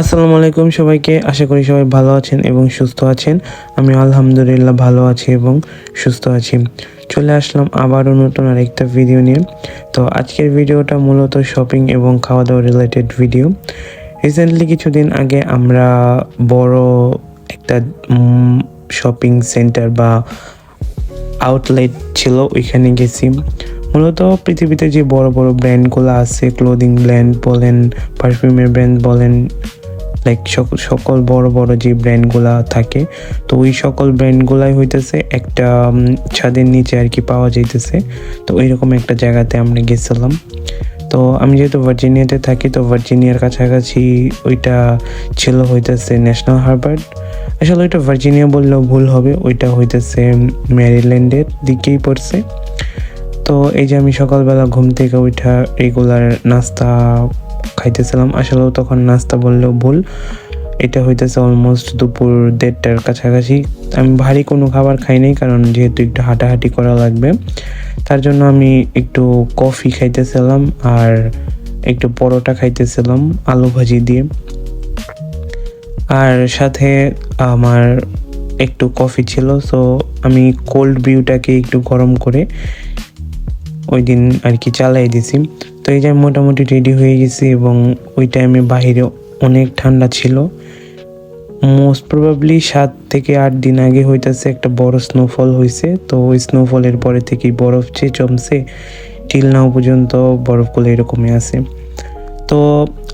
আসসালামু আলাইকুম সবাইকে। আশা করি সবাই ভালো আছেন এবং সুস্থ আছেন। আমি আলহামদুলিল্লাহ ভালো আছি এবং সুস্থ আছি। চলে আসলাম আবারও নতুন আরেকটা ভিডিও নিয়ে। তো আজকের ভিডিওটা মূলত শপিং এবং খাওয়া দাওয়া রিলেটেড ভিডিও রিসেন্টলি কিছুদিন আগে আমরা বড় একটা শপিং সেন্টার বা আউটলেট ছিল, ওইখানে গেছি। মূলত পৃথিবীতে যে বড় বড় ব্র্যান্ডগুলো আছে ক্লোদিং ব্র্যান্ড বলেন পারফিউমের ব্র্যান্ড বলেন লাইক সকল বড় বড় যে ব্র্যান্ডগুলা থাকে, তো ওই সকল ব্র্যান্ডগুলাই হইতেছে একটা ছাদের নিচে আর কি পাওয়া যাইতেছে। তো ওইরকম একটা জায়গাতে আমরা গেছিলাম। তো আমি যেহেতু ভার্জিনিয়াতে থাকি, তো ভার্জিনিয়ার কাছাকাছি ওইটা ছিল হইতেছে ন্যাশনাল হারবার্ড আসলে ওইটা ভার্জিনিয়া বললেও ভুল হবে, ওইটা হইতেছে ম্যারিল্যান্ডের দিকেই পড়ছে। তো এই যে আমি সকালবেলা ঘুম থেকে ওইটা রেগুলার নাস্তা খাইতেছিলাম আসলেও তখন নাস্তা বললেও ভুল, এটা হইতেছে অলমোস্ট দুপুর দেড়টার কাছাকাছি। আমি ভারী কোনো খাবার খাই নাই, কারণ যেহেতু একটু হাঁটাহাঁটি করা লাগবে। তার জন্য আমি একটু কফি খাইতেছিলাম আর একটু পরোটা খাইতেছিলাম, আলু ভাজি দিয়ে। আর সাথে আমার একটু কফি ছিল সো আমি কোল্ড বিউটাকে একটু গরম করে ওই দিন আর কি চালাই দিছি। তো এই যে মোটামুটি রেডি হয়ে গেছি এবং ওই টাইমে বাইরে অনেক ঠান্ডা ছিল। মোস্ট প্রবাবলি সাত থেকে আট দিন আগে হইতেছে একটা বড় স্নোফল হয়েছে তো ওই স্নোফলের পরে থেকেই বরফ যে জমছে টিল নাও পর্যন্ত বরফগুলো এরকমই আছে। তো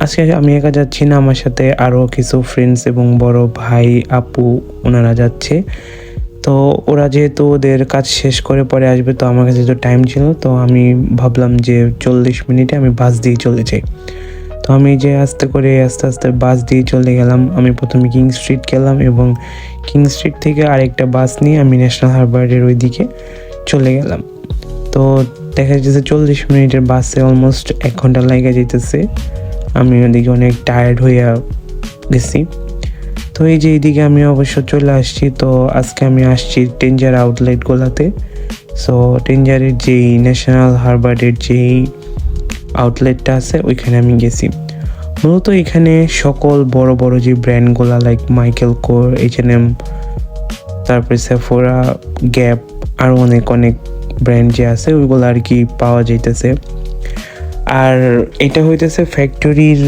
আজকে আমি একা যাচ্ছি না, আমার সাথে আরও কিছু ফ্রেন্ডস এবং বড় ভাই, আপু, ওনারা যাচ্ছে। তো ওরা যেহেতু ওদের কাজ শেষ করে পরে আসবে, তো আমার কাছে তো টাইম ছিল, তো আমি ভাবলাম যে চল্লিশ মিনিটে আমি বাস দিয়ে চলে যাই। তো আমি যে আস্তে করে, আস্তে আস্তে বাস দিয়ে চলে গেলাম, আমি প্রথমে কিং স্ট্রিট গেলাম এবং কিং স্ট্রিট থেকে আরেকটা বাস নিয়ে আমি ন্যাশনাল হারবারের ওই দিকে চলে গেলাম। তো দেখা যাচ্ছে চল্লিশ মিনিটের বাসে অলমোস্ট এক ঘণ্টা লাগে যেতেছে আমি ওদিকে অনেক টায়ার্ড হইয়া গেছি। তো এই যে এইদিকে আমি অবশ্য চলে আসছি, তো আজকে আমি আসছি টেঞ্জার আউটলেটগুলোতে সো টেঞ্জারের যেই ন্যাশনাল হারবারের যেই আউটলেটটা আছে, ওইখানে আমি গেছি। মূলত এখানে সকল বড় বড় যে ব্র্যান্ডগুলো like Michael Kors H N M তারপরে সেফোরা গ্যাপ আরও অনেক অনেক ব্র্যান্ড যে আছে, ওইগুলো আর কি পাওয়া যাইতেছে। আর এটা হইতেছে ফ্যাক্টরির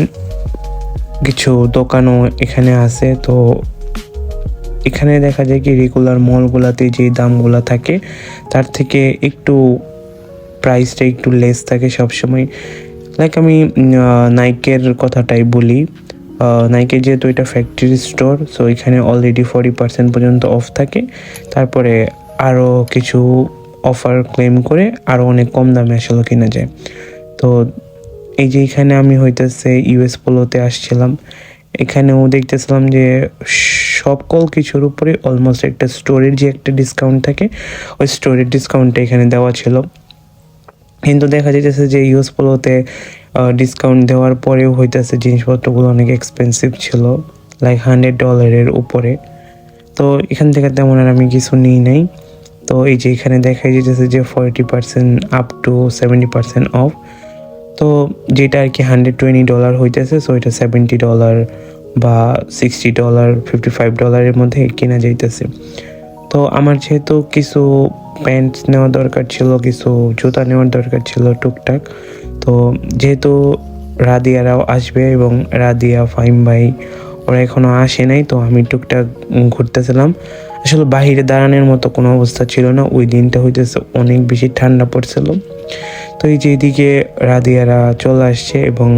কিছু দোকানও এখানে আছে, তো এখানে দেখা যায় কি রেগুলার মলগুলোতে যে দামগুলো থাকে, তার থেকে একটু প্রাইসটা একটু লেস থাকে সবসময়। লাইক আমি নাইকের কথাটাই বলি। নাইকের যেহেতু এটা ফ্যাক্টরি স্টোর সো এখানে অলরেডি ফর্টি পার্সেন্ট পর্যন্ত অফ থাকে। তারপরে আরও কিছু অফার ক্লেম করে আরও অনেক কম দামে আসলে কেনা যায়। তো এই যে এখানে আমি হইতেছে ইউএস পোলোতে আসছিলাম। এখানেও দেখতেছিলাম যে সকল কিছুর উপরে অলমোস্ট একটা স্টোরের যে একটা ডিসকাউন্ট থাকে, ওই স্টোরের ডিসকাউন্টটা এখানে দেওয়া ছিল। কিন্তু দেখা যাইতেছে যে ইউএস পোলোতে ডিসকাউন্ট দেওয়ার পরেও হইতেছে জিনিসপত্রগুলো অনেক এক্সপেন্সিভ ছিল লাইক হান্ড্রেড ডলারের উপরে। তো এখান থেকে তেমন আর আমি কিছু নিই নাই। তো এই যে এখানে দেখা যেতেছে যে forty percent up to seventy percent off তো যেটা আর কি হান্ড্রেড টোয়েন্টি ডলার হইতেছে সো এটা সেভেন্টি ডলার বা সিক্সটি ডলার ফিফটি ফাইভ ডলারের মধ্যে কেনা যাইতেছে। তো আমার যেহেতু কিছু প্যান্ট নেওয়া দরকার ছিল, কিছু জুতা নেওয়ার দরকার ছিল টুকটাক, তো যেহেতু রাদিয়ারাও আসবে এবং রাদিয়া ফাইম ভাই ওরা এখনও আসে নাই, তো আমি টুকটাক ঘুরতেছিলাম। আসলে বাহিরে দাঁড়ানোর মতো কোনো অবস্থা ছিল না, ওই দিনটা হইতেছে অনেক বেশি ঠান্ডা পড়ছিল। তো এই যে এদিকে রাদিয়ারা চলে আসছে এবং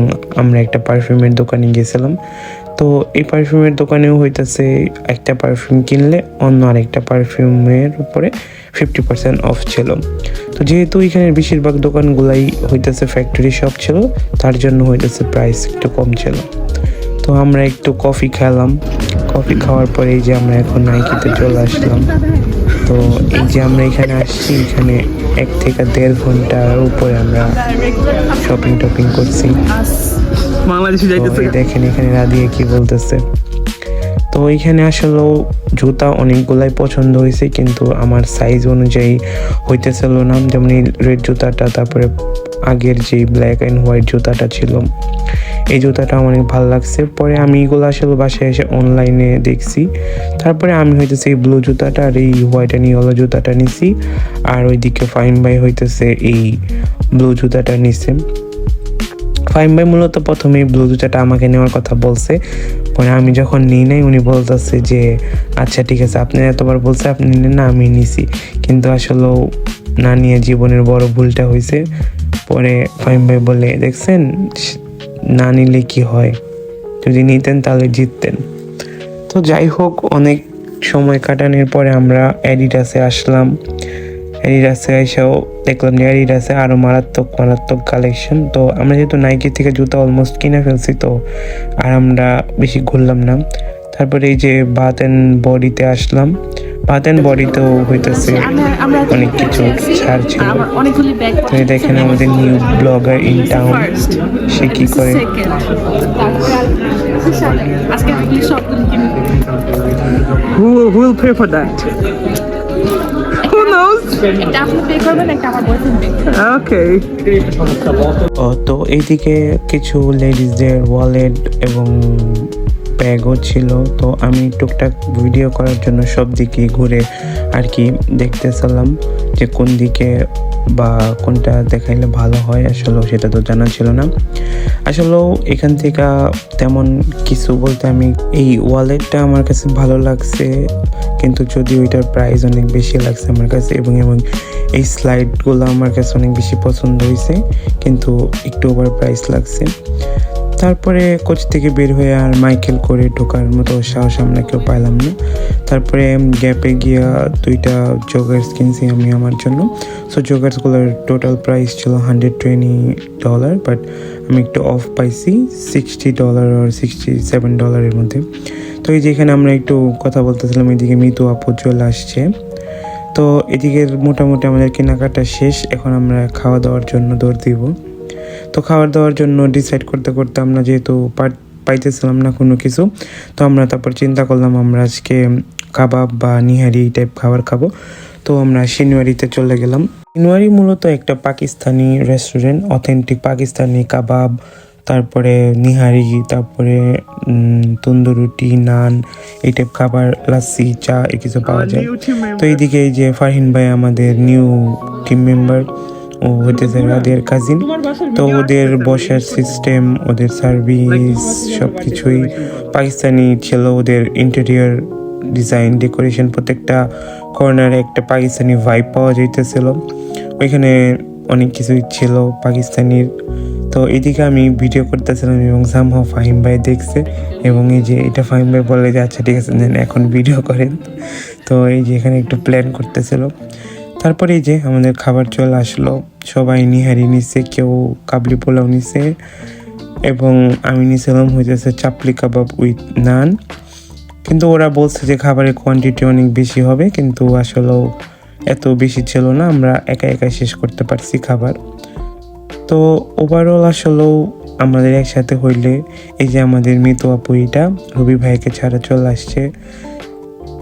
আমরা একটা পারফিউমের দোকানে গেছিলাম। তো এই পারফিউমের দোকানেও হইতেছে একটা পারফিউম কিনলে অন্য আরেকটা পারফিউমের উপরে ফিফটি পার্সেন্ট অফ ছিল। তো যেহেতু এখানে বেশিরভাগ দোকানগুলাই হইতেছে ফ্যাক্টরি শপ ছিল, তার জন্য হইতেছে প্রাইস একটু কম ছিল। তো আমরা একটু কফি খেলাম। কফি খাওয়ার পরে এই যে আমরা এখন নাইকিতে চলে আসলাম। তো এই যে আমরা এখানে আসছি, এখানে এক থেকে দেড় ঘণ্টার উপরে আমরা শপিং টপিং করছি। বাংলাদেশে দেখেন এখানে রাধিয়া কি বলতেছে। তো এখানে আসলেও জুতা অনেকগুলাই পছন্দ হয়েছে, কিন্তু আমার সাইজ অনুযায়ী হইতেছিল না। যেমন এই রেড জুতাটা, তারপরে আগের যে ব্ল্যাক অ্যান্ড হোয়াইট জুতাটা ছিল, এই জুতাটা অনেক ভালো লাগছে। পরে আমি এগুলো আসলে বাসায় এসে অনলাইনে দেখছি। তারপরে আমি হইতেছে এই ব্লু জুতাটা আর এই হোয়াইট অ্যান্ড ইয়েলো জুতাটা নিছি। আর ওইদিকে ফাইন বাই হইতেছে এই ব্লু জুতাটা নিছে। ফাইম ভাই মূলত প্রথমেই ব্লু জুতাটা আমাকে নেওয়ার কথা বলছে। পরে আমি যখন নিই নাই, উনি বলতেছে যে আচ্ছা ঠিক আছে, আপনি এতবার বলছে, আপনি নিলেন না, আমি নিছি। কিন্তু আসলে না নিয়ে জীবনের বড় ভুলটা হয়েছে পরে ফাইম ভাই বলে, দেখছেন, না নিলে কি হয়? যদি নিতেন তাহলে জিততেন। তো যাই হোক, অনেক সময় কাটানোর পরে আমরা অ্যাডিডাসে আসলাম। অ্যাডিডাসে এসেও দেখলাম যে অ্যাডিডাসে আরও মারাত্মক মারাত্মক কালেকশন তো আমরা যেহেতু নাইকি থেকে জুতা অলমোস্ট কিনে ফেলছি তো আর আমরা বেশি ঘুরলাম না। তারপরে এই যে বাত অ্যান্ড বডিতে আসলাম। বাত অ্যান্ড বডিতেও হইতেছে অনেক কিছু ছাড় ছিল। তো দেখেন আমাদের নিউ ব্লগার ইন টাউন সে কি করে? Who, who will pay for that? একটা আপনি পে করবেন একটা আমার বয়ফ্রেন্ড পে Okay. ও তো এইদিকে কিছু লেডিসদের ওয়ালেট এবং ব্যাগও ছিল তো আমি টুকটাক ভিডিও করার জন্য সব দিকে ঘুরে আর কি দেখতেছিলাম যে কোন দিকে বা কোনটা দেখাইলে ভালো হয়। আসলে সেটা তো জানা ছিল না। আসলেও এখান থেকে তেমন কিছু বলতে আমি এই ওয়ালেটটা আমার কাছে ভালো লাগছে, কিন্তু যদি ওইটার প্রাইস অনেক বেশি লাগছে আমার কাছে এবং এবং এই স্লাইডগুলো আমার কাছে অনেক বেশি পছন্দ হয়েছে কিন্তু একটু ওভার প্রাইস লাগছে। তারপরে কোচ থেকে বের হয়ে আর মাইকেল করে ঢোকার মতো সাহস আমরা কেউ পাইলাম না। তারপরে গ্যাপে গিয়া দুইটা জগার্স কিনছি আমি আমার জন্য। সো জগার্সগুলোর টোটাল প্রাইস ছিল হান্ড্রেড টোয়েন্টি ডলার বাট আমি একটু অফ পাইছি সিক্সটি ডলার আর সিক্সটি সেভেন ডলারের মধ্যে। তো এই যেখানে আমরা একটু কথা বলতেছিলাম, এদিকে মিতু আপু চলে আসছে। তো এদিকের মোটামুটি আমাদের কেনাকাটা শেষ, এখন আমরা খাওয়া দাওয়ার জন্য দৌড় দিব। তো খাবার দাওয়ার জন্য ডিসাইড করতে করতে আমরা যেহেতু পাইতেছিলাম না কোনো কিছু তো আমরা তারপর চিন্তা করলাম আমরা আজকে কাবাব বা নিহারি এই টাইপ খাবার খাব তো আমরা শিনওয়ারিতে চলে গেলাম শিনওয়ারি মূলত একটা পাকিস্তানি রেস্টুরেন্ট অথেন্টিক পাকিস্তানি কাবাব তারপরে নিহারি তারপরে তন্দুরুটি নান এই টাইপ খাবার লাচ্ছি চা এই কিছু পাওয়া যায় তো. এইদিকে এই যে ফারহিন ভাই আমাদের নিউ টিম মেম্বার ও হইতেছে ওদের কাজিন তো ওদের বসার সিস্টেম ওদের সার্ভিস সব কিছুই পাকিস্তানি ছিল ওদের ইন্টেরিয়র ডিজাইন ডেকোরেশন প্রত্যেকটা কর্নারে একটা পাকিস্তানি ভাইব পাওয়া যাইতেছিল। ওইখানে অনেক কিছুই ছিল পাকিস্তানির। তো এদিকে আমি ভিডিও করতেছিলাম এবং সামহাও ফাহিম ভাই দেখছে এবং এই যে এটা ফাহিম ভাই বলে যে আচ্ছা ঠিক আছে এখন ভিডিও করেন। তো এই যে এখানে একটু প্ল্যান করতেছিল। তারপরে যে আমাদের খাবার চলে আসলো, সবাই নিহারি নিছে, কেউ কাবলি পোলাও নিছে এবং আমি নিছিলাম হইতেছে চাপলি কাবাব উইথ নান। কিন্তু ওরা বলছে যে খাবারের কোয়ান্টিটি অনেক বেশি হবে, কিন্তু আসলেও এত বেশি ছিল না, আমরা একা একা শেষ করতে পারছি খাবার। তো ওভারঅল আসলেও আমাদের একসাথে হইলে এই যে আমাদের মৃত আপু এটা, রবি ভাইকে ছাড়া চলে আসছে।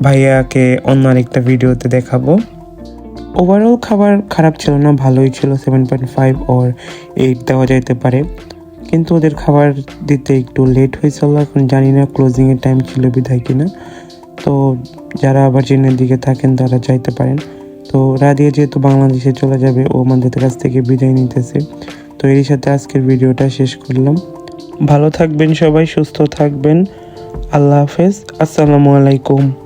ভাইয়াকে অন্য আরেকটা ভিডিওতে দেখাবো। ওভারঅল খাবার খারাপ ছিল না, ভালোই ছিল seven point five or eight দেওয়া যাইতে পারে। কিন্তু ওদের খাবার দিতে একটু লেট হয়েছিল, এখন জানি না ক্লোজিংয়ের টাইম ছিল বিধায় কিনা। তো যারা আবার চীনের দিকে থাকেন, তারা চাইতে পারেন। তো রাদিয়া যেহেতু বাংলাদেশে চলে যাবে, ও আমাদের কাছ থেকে বিদায় নিতেছে। তো এরই সাথে আজকের ভিডিওটা শেষ করলাম। ভালো থাকবেন সবাই, সুস্থ থাকবেন। আল্লাহ হাফেজ, আসসালামু আলাইকুম।